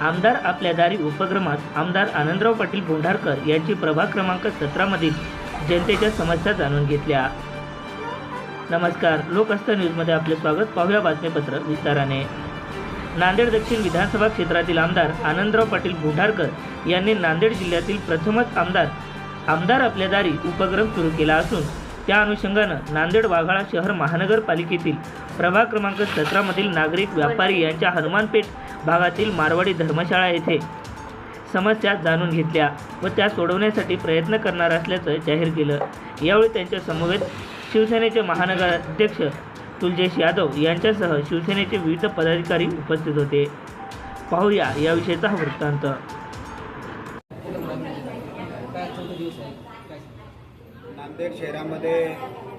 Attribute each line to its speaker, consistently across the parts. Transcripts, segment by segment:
Speaker 1: आमदार आपल्या दारी उपक्रमात आमदार आनंदराव पाटील भोंडारकर यांची प्रभाग क्रमांक सतरामधील जनतेच्या समस्या जाणून घेतल्या. नमस्कार लोकहस्त न्यूजमध्ये आपले स्वागत. पाहूया बातमीपत्र विस्ताराने. नांदेड दक्षिण विधानसभा क्षेत्रातील आमदार आनंदराव पाटील भोंडारकर यांनी नांदेड जिल्ह्यातील प्रथमच आमदार आमदार आपल्या दारी उपक्रम सुरू केला असून त्या अनुषंगानं नांदेड वाघाळा शहर महानगरपालिकेतील प्रभाग क्रमांक सतरामधील नागरिक व्यापारी यांच्या हनुमानपेठ भागातील मारवाडी धर्मशाळा येथे समस्या जाणून घेतल्या व त्या सोडवण्यासाठी प्रयत्न करणार असल्याचं जाहीर केलं. यावेळी त्यांच्या समवेत शिवसेनेचे महानगराध्यक्ष तुलजेश यादव यांच्यासह शिवसेनेचे विविध पदाधिकारी उपस्थित होते. पाहूया याविषयीचा हा वृत्तांत.
Speaker 2: नांदेड शहरामध्ये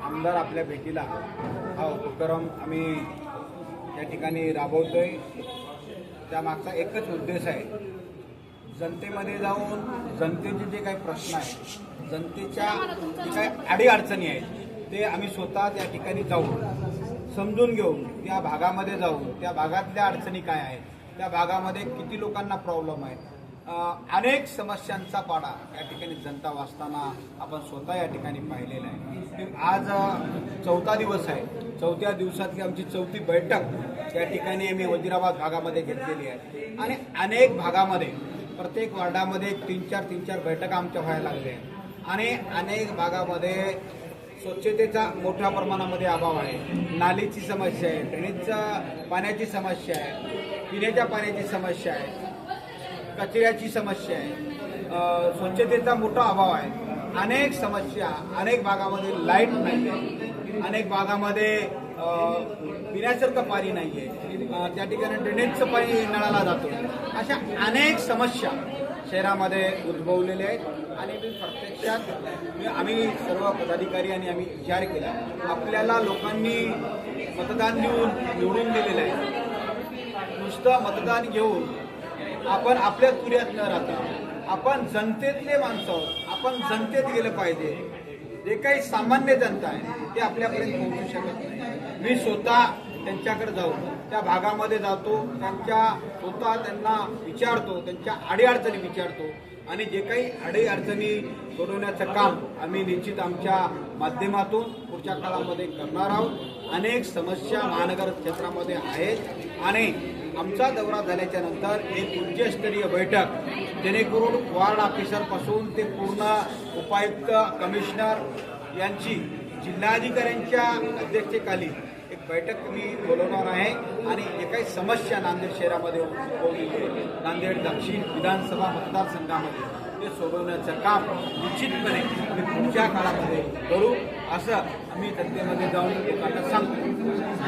Speaker 2: आमदार आपल्या भेटीला हा उपक्रम आम्ही या ठिकाणी राबवतोय. त्यामागचा एकच उद्देश आहे जनतेमध्ये जाऊन जनतेचे जे काही प्रश्न आहेत जनतेच्या जे काही अडीअडचणी आहेत ते आम्ही स्वतः त्या ठिकाणी जाऊन समजून घेऊन त्या भागामध्ये जाऊन त्या भागातल्या अडचणी काय आहेत त्या भागामध्ये किती लोकांना प्रॉब्लेम आहे अनेक समस्यांचा पाडा या ठिकाणी जनता वाचताना आपण स्वतः या ठिकाणी पाहिलेला आहे. आज चौथा दिवस आहे. चौथ्या दिवसातली आमची चौथी बैठक या ठिकाणी आम्ही वजिराबाद भागामध्ये घेतलेली आहे. आणि अनेक भागामध्ये प्रत्येक वार्डामध्ये तीन चार तीन चार बैठका आमच्या व्हायला लागल्या आहेत. आणि अनेक भागामध्ये स्वच्छतेचा मोठ्या प्रमाणामध्ये अभाव आहे. नालीची समस्या आहे ड्रेनेजचा पाण्याची समस्या आहे पिण्याच्या पाण्याची समस्या आहे. कचऱ्याची समस्या आहे. स्वच्छतेचा मोठा अभाव आहे. अनेक समस्या अनेक भागामध्ये लाइट नाही आहे. अनेक भागामध्ये पिण्यासारखं पाणी नाही आहे. त्या ठिकाणी ड्रेनेजचं पाणी नळाला जातो. अशा अनेक समस्या शहरामध्ये उद्भवलेल्या आहेत. आणि मी प्रत्यक्षात आम्ही सर्व पदाधिकारी आणि आम्ही विचार केला. आपल्याला लोकांनी मतदान देऊन निवडून दिलेलं आहे. नुसतं मतदान घेऊन आपण आपल्या तुऱ्यात न राहता आपण जनतेतले माणसं आहोत आपण जनतेत गेलं पाहिजे. जे काही सामान्य जनता आहे ते आपल्यापर्यंत पोहोचू शकत नाही. मी स्वतः त्यांच्याकडे जाऊन त्या भागामध्ये जातो त्यांच्या स्वतः त्यांना विचारतो त्यांच्या अडीअडचणी विचारतो. आणि जे काही अडीअडचणी सोडवण्याचं काम आम्ही निश्चित आमच्या माध्यमातून पुढच्या काळामध्ये करणार आहोत. अनेक समस्या महानगर क्षेत्रामध्ये आहेत. आणि आमचा दौरा झाल्याच्यानंतर एक उच्चस्तरीय बैठक जेणेकरून वॉर्ड ऑफिसरपासून ते पूर्ण उपायुक्त कमिशनर यांची जिल्हाधिकाऱ्यांच्या अध्यक्षतेखाली एक बैठक मी बोलवणार आहे आणि जे काही समस्या नांदेड शहरामध्ये उद्भवलेली आहे नांदेड दक्षिण विधानसभा मतदारसंघामध्ये ते सोडवण्याचं काम निश्चितपणे मी पुढच्या काळामध्ये करू असं आम्ही जनतेमध्ये जाऊन लोकांना सांगतो.